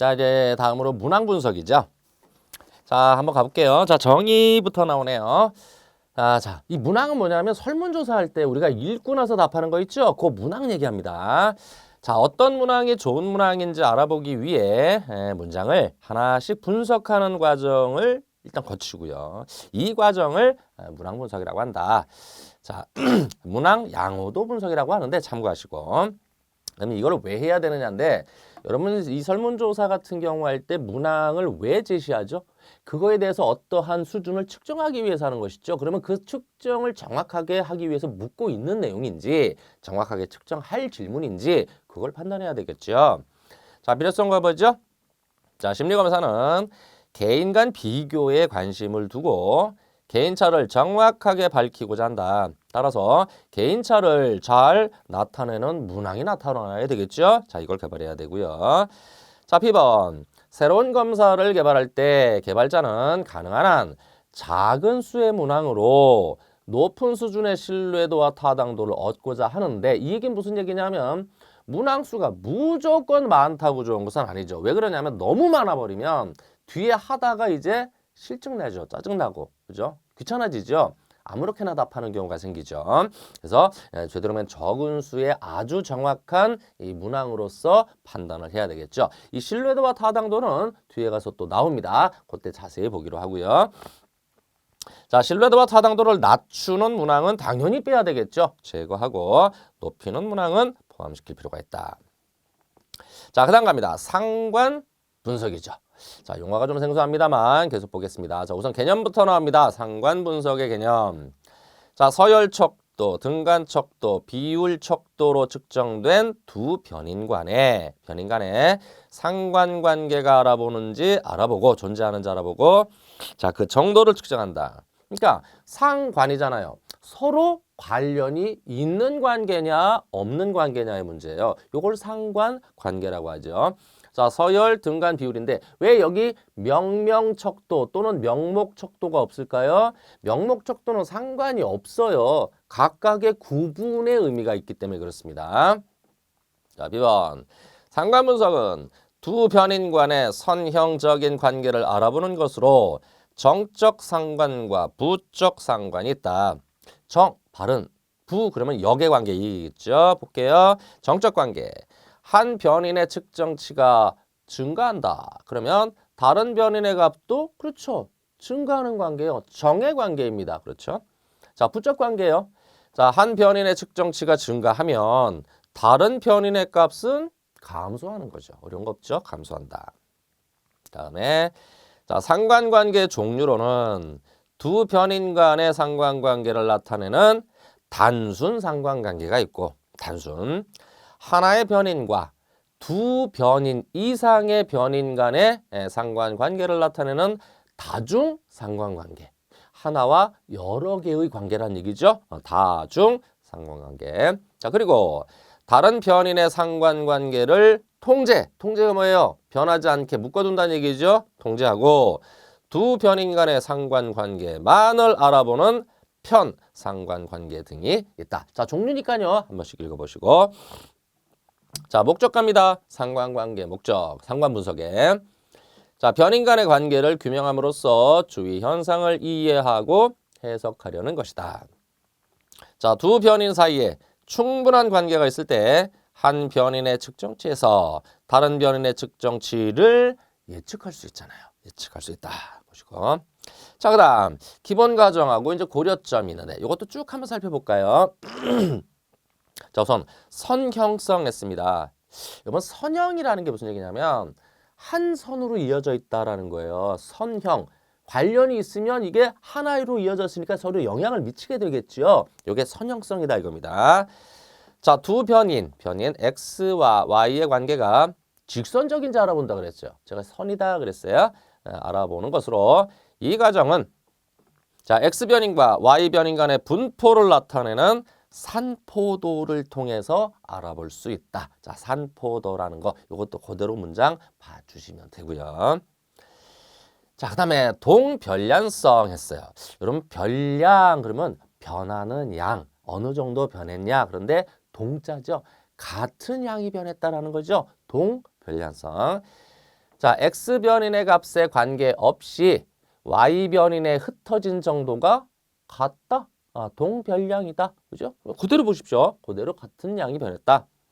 자, 이제 다음으로 문항 분석이죠. 자, 한번 가볼게요. 자, 정의부터 나오네요. 자, 자, 이 문항은 뭐냐면 설문조사 할 때 우리가 읽고 나서 답하는 거 있죠? 그 문항 얘기합니다. 자, 어떤 문항이 좋은 문항인지 알아보기 위해 에, 문장을 하나씩 분석하는 과정을 일단 거치고요. 이 과정을 에, 문항 분석이라고 한다. 자, 문항 양호도 분석이라고 하는데 참고하시고. 그러면 이걸 왜 해야 되느냐인데 여러분 이 설문조사 같은 경우 할 때 문항을 왜 제시하죠? 그거에 대해서 어떠한 수준을 측정하기 위해서 하는 것이죠. 그러면 그 측정을 정확하게 하기 위해서 묻고 있는 내용인지 정확하게 측정할 질문인지 그걸 판단해야 되겠죠. 자, 필요성과 뭐죠? 자, 심리검사는 개인 간 비교에 관심을 두고 개인차를 정확하게 밝히고자 한다. 따라서 개인차를 잘 나타내는 문항이 나타나야 되겠죠. 자, 이걸 개발해야 되고요. 자, B번. 새로운 검사를 개발할 때 개발자는 가능한 한 작은 수의 문항으로 높은 수준의 신뢰도와 타당도를 얻고자 하는데 이 얘기는 무슨 얘기냐면 문항 수가 무조건 많다고 좋은 것은 아니죠. 왜 그러냐면 너무 많아 버리면 뒤에 하다가 이제 실증내죠. 짜증나고. 그죠? 귀찮아지죠. 아무렇게나 답하는 경우가 생기죠. 그래서 예, 되도록이면 적은 수의 아주 정확한 이 문항으로서 판단을 해야 되겠죠. 이 신뢰도와 타당도는 뒤에 가서 또 나옵니다. 그때 자세히 보기로 하고요. 자, 신뢰도와 타당도를 낮추는 문항은 당연히 빼야 되겠죠. 제거하고 높이는 문항은 포함시킬 필요가 있다. 자, 그 다음 갑니다. 상관 분석이죠. 자, 용어가 좀 생소합니다만 계속 보겠습니다. 자, 우선 개념부터 나옵니다. 상관 분석의 개념. 자, 서열 척도, 등간 척도, 비율 척도로 측정된 두 변인 간의 변인 간의 상관 관계가 알아보는지 알아보고 존재하는지 알아보고 자, 그 정도를 측정한다. 그러니까 상관이잖아요. 서로 관련이 있는 관계냐 없는 관계냐의 문제예요. 이걸 상관 관계라고 하죠. 자, 서열 등간 비율인데 왜 여기 명명척도 또는 명목척도가 없을까요? 명목척도는 상관이 없어요. 각각의 구분의 의미가 있기 때문에 그렇습니다. 자, B번. 상관 분석은 두 변인 간의 선형적인 관계를 알아보는 것으로 정적 상관과 부적 상관이 있다. 정, 발은, 부, 그러면 역의 관계이겠죠. 볼게요. 정적 관계. 한 변인의 측정치가 증가한다. 그러면 다른 변인의 값도 그렇죠. 증가하는 관계요. 정의 관계입니다. 그렇죠. 자, 부적 관계요. 자, 한 변인의 측정치가 증가하면 다른 변인의 값은 감소하는 거죠. 어려운 거 없죠? 감소한다. 다음에 자, 상관관계 종류로는 두 변인 간의 상관관계를 나타내는 단순 상관관계가 있고 단순 하나의 변인과 두 변인 이상의 변인 간의 예, 상관관계를 나타내는 다중 상관관계 하나와 여러 개의 관계란 얘기죠. 어, 다중 상관관계. 자 그리고 다른 변인의 상관관계를 통제. 통제가 뭐예요? 변하지 않게 묶어둔다는 얘기죠. 통제하고 두 변인 간의 상관관계만을 알아보는 편 상관관계 등이 있다. 자 종류니까요. 한 번씩 읽어보시고 자 목적 갑니다. 상관관계 목적 상관 분석에 자 변인 간의 관계를 규명함으로써 주위 현상을 이해하고 해석하려는 것이다. 자 두 변인 사이에 충분한 관계가 있을 때 한 변인의 측정치에서 다른 변인의 측정치를 예측할 수 있잖아요. 예측할 수 있다. 보시고. 자, 그다음 기본 과정하고 이제 고려점이 있는데 이것도 쭉 한번 살펴볼까요? 자, 우선 선형성 했습니다. 이번 선형이라는 게 무슨 얘기냐면 한 선으로 이어져 있다라는 거예요. 선형. 관련이 있으면 이게 하나로 이어졌으니까 서로 영향을 미치게 되겠죠. 이게 선형성이다 이겁니다. 자, 두 변인, 변인 x와 y의 관계가 직선적인지 알아본다 그랬죠. 제가 선이다 그랬어요. 에, 알아보는 것으로 이 과정은 자, x 변인과 y 변인 간의 분포를 나타내는 산포도를 통해서 알아볼 수 있다. 자, 산포도라는 거 이것도 그대로 문장 봐주시면 되고요. 자, 그 다음에 동별량성 했어요. 여러분 별량 그러면 변하는 양 어느 정도 변했냐? 그런데 동자죠. 같은 양이 변했다라는 거죠. 동별량성. 자, x 변인의 값에 관계없이 y 변인에 흩어진 정도가 같다. 아, 동별량이다. 그죠? 그대로 보십시오. 그대로 같은 양이 변했다.